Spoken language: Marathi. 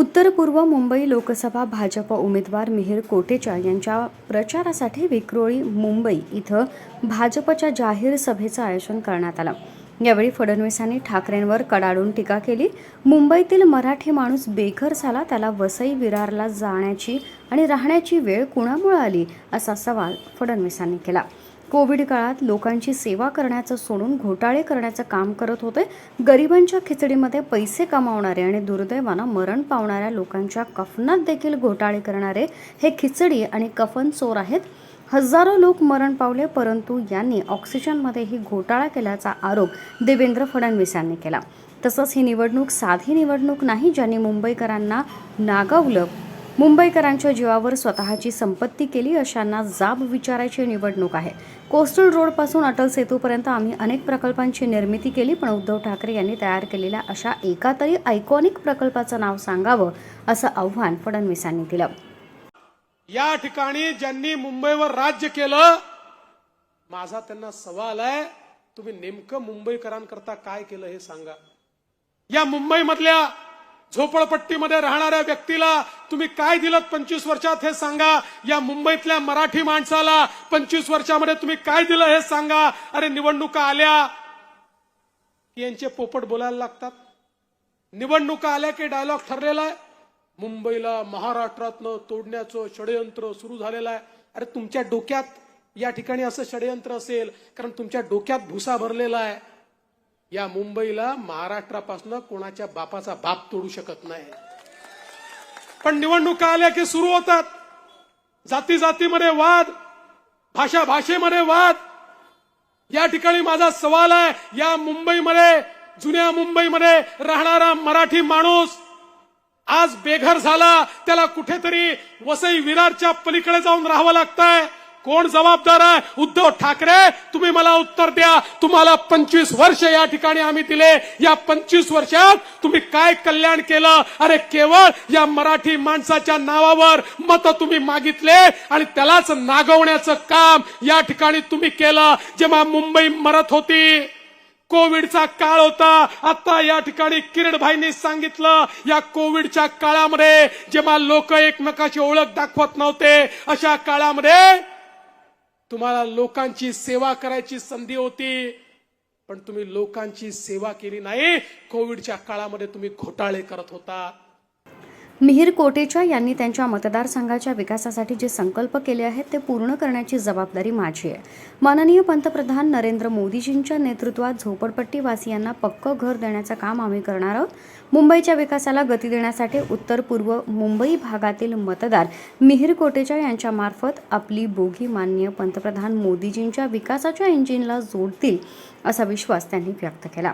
उत्तर पूर्व मुंबई लोकसभा भाजप उमेदवार मिहिर कोटेचा यांच्या प्रचारासाठी विक्रोळी मुंबई इथं भाजपच्या जाहीर सभेचं आयोजन करण्यात आलं. यावेळी फडणवीसांनी ठाकरेंवर कडाडून टीका केली. मुंबईतील मराठी माणूस बेघर झाला त्याला वसई विरारला जाण्याची आणि राहण्याची वेळ कुणामुळे आली असा सवाल फडणवीसांनी केला. कोविड काळात लोकांची सेवा करण्याचं सोडून घोटाळे करण्याचं काम करत होते. गरिबांच्या खिचडीमध्ये पैसे कमावणारे आणि दुर्दैवानं मरण पावणाऱ्या लोकांच्या कफनात देखील घोटाळे करणारे हे खिचडी आणि कफन चोर आहेत. हजारो लोक मरण पावले परंतु यांनी ऑक्सिजनमध्येही घोटाळा केल्याचा आरोप देवेंद्र फडणवीस यांनी केला. तसंच ही निवडणूक साधी निवडणूक नाही ज्यांनी मुंबईकरांना नागवलं. मुंबईकरांच्या जीवावर स्वतःची संपत्ती केली अशांना जाब विचारायची निवडणूक आहे. कोस्टल रोडपासून अटल सेतूपर्यंत आम्ही अनेक प्रकल्पांची निर्मिती केली पण उद्धव ठाकरे यांनी तयार केलेल्या अशा एका तरी आयकॉनिक प्रकल्पाचं नाव सांगावं असं आव्हान फडणवीसांनी दिलं. या ठिकाणी ज्यांनी मुंबईवर राज्य केलं माझा त्यांना सवाल आहे तुम्ही नेमकं मुंबईकरांकरता काय केलं हे सांगा. या मुंबईमधल्या झोपडपट्टीमध्ये राहणाऱ्या व्यक्तीला तुम्ही काय दिलं पंचवीस वर्षात हे सांगा. या मुंबईतल्या मराठी माणसाला पंचवीस वर्षामध्ये तुम्ही काय दिलं हे सांगा. अरे निवडणुका आल्या यांचे पोपट बोलायला लागतात. निवडणुका आल्या की डायलॉग ठरलेला आहे. मुंबईला महाराष्ट्रातनं तोडण्याचं षडयंत्र सुरू झालेलं आहे. अरे तुमच्या डोक्यात या ठिकाणी असं षडयंत्र असेल कारण तुमच्या डोक्यात भुसा भरलेला आहे. या मुंबईला महाराष्ट्रापासून कोणाच्या बापाचा बाप तोडू शकत नाही. पण निवडणुका आल्या की सुरू होतात. जाती जातीमध्ये वाद भाषा भाषेमध्ये वाद. या ठिकाणी माझा सवाल आहे या मुंबईमध्ये जुन्या मुंबईमध्ये राहणारा मराठी माणूस आज बेघर झाला त्याला कुठेतरी वसई विरारच्या पलीकडे जाऊन राहावं लागतंय. कोण जबाबदार आहे? उद्धव ठाकरे तुम्ही मला उत्तर द्या. तुम्हाला पंचवीस वर्ष या ठिकाणी आम्ही दिले. या पंचवीस वर्षात तुम्ही काय कल्याण केलं? अरे केवळ या मराठी माणसाच्या नावावर मत तुम्ही मागितले आणि त्यालाच नागवण्याचं काम या ठिकाणी तुम्ही केलं. जेव्हा मुंबई मरत होती कोविडचा काळ होता. आता या ठिकाणी किरण भाईनी सांगितलं या कोविडच्या काळामध्ये जेव्हा लोक एकमेकाची ओळख दाखवत नव्हते अशा काळामध्ये तुम्हाला लोकांची सेवा करायची संधी होती पण तुम्ही लोकांची सेवा केली नाही. कोविडच्या काळामध्ये तुम्ही घोटाळे करत होता. मिहिर कोटेचा यांनी त्यांच्या मतदारसंघाच्या विकासासाठी जे संकल्प केले आहेत ते पूर्ण करण्याची जबाबदारी माझी आहे. माननीय पंतप्रधान नरेंद्र मोदीजींच्या नेतृत्वात झोपडपट्टीवासियांना पक्कं घर देण्याचं काम आम्ही करणार आहोत. मुंबईच्या विकासाला गती देण्यासाठी उत्तर पूर्व मुंबई भागातील मतदार मिहिर कोटेचा यांच्यामार्फत आपली बोगी माननीय पंतप्रधान मोदीजींच्या विकासाच्या इंजिनला जोडतील असा विश्वास त्यांनी व्यक्त केला.